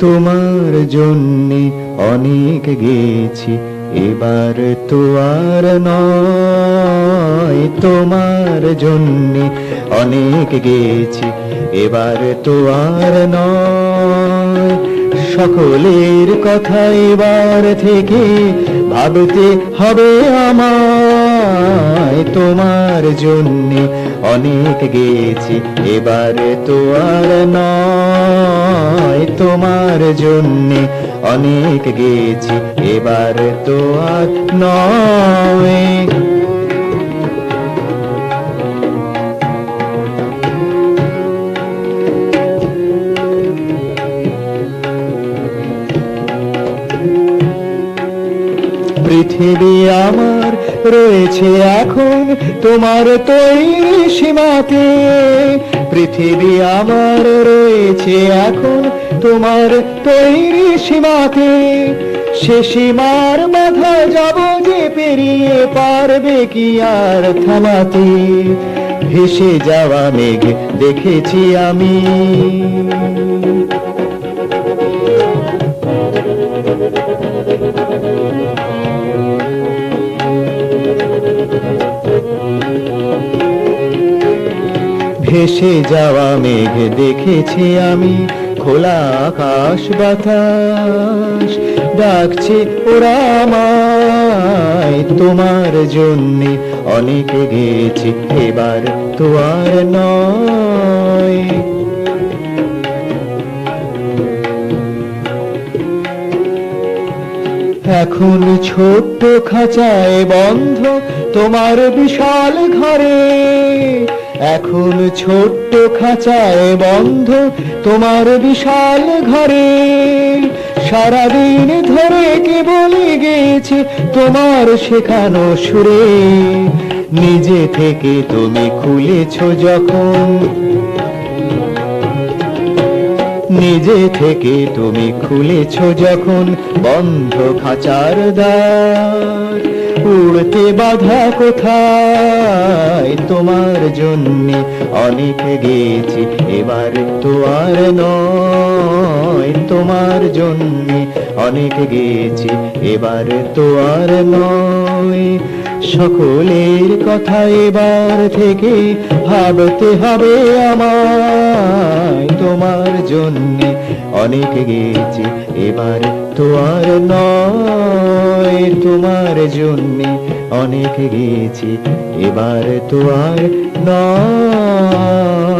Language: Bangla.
তোমার জন্যে অনেক গেছি, এবার তো আর নয়। তোমার জন্যে অনেক গেছি, এবার তো আর নয়। সকলের কথা এবার থেকে ভাবতে হবে আমায় তোমার জন্যে। অনেক গেছি এবার তো আর নয় তোমার জন্যে। অনেক গেছি এবার তো আর নয়। পৃথিবী আমার রয়েছে এখন তোমার তৈরি সীমাতে। পৃথিবী আমার রয়েছে এখন তোমার তৈরি সীমাতে। সে সীমার মাথা যাব যে পেরিয়ে পারবে কি আর থামাতে। ভেসে যাওয়া মেঘ দেখেছি আমি। ভেসে যাওয়া মেঘ দেখেছি আমি। খোলা আকাশ, বাতাস ডাকছে ওরা তোমার জন্যে অনেক গেছি এবার তো আর নয়। এখন ছোট্ট খাঁচায় বন্ধ তোমার বিশাল ঘরে। এখন ছোট্ট খাঁচায় বন্ধ তোমার বিশাল ঘরে। সারাদিন ধরে কেবলই গেছে তোমার শেখানো সুরে। নিজে থেকে তুমি খুলেছ যখন। নিজে থেকে তুমি খুলেছ যখন বন্ধ খাঁচার দ্বার। উড়তে বাধা কোথায়? তোমার জন্যে অনেক গেছি, এবার তো আর নয়। তোমার জন্যে অনেক গেছি, এবার তো আর নয়। সকলের কথা এবার থেকে ভাবতে হবে আমায়। তোমার জন্যে অনেক গেছি, এবার তো আর নয়। জন্যে অনেক গেছি এবার তো আর নয়।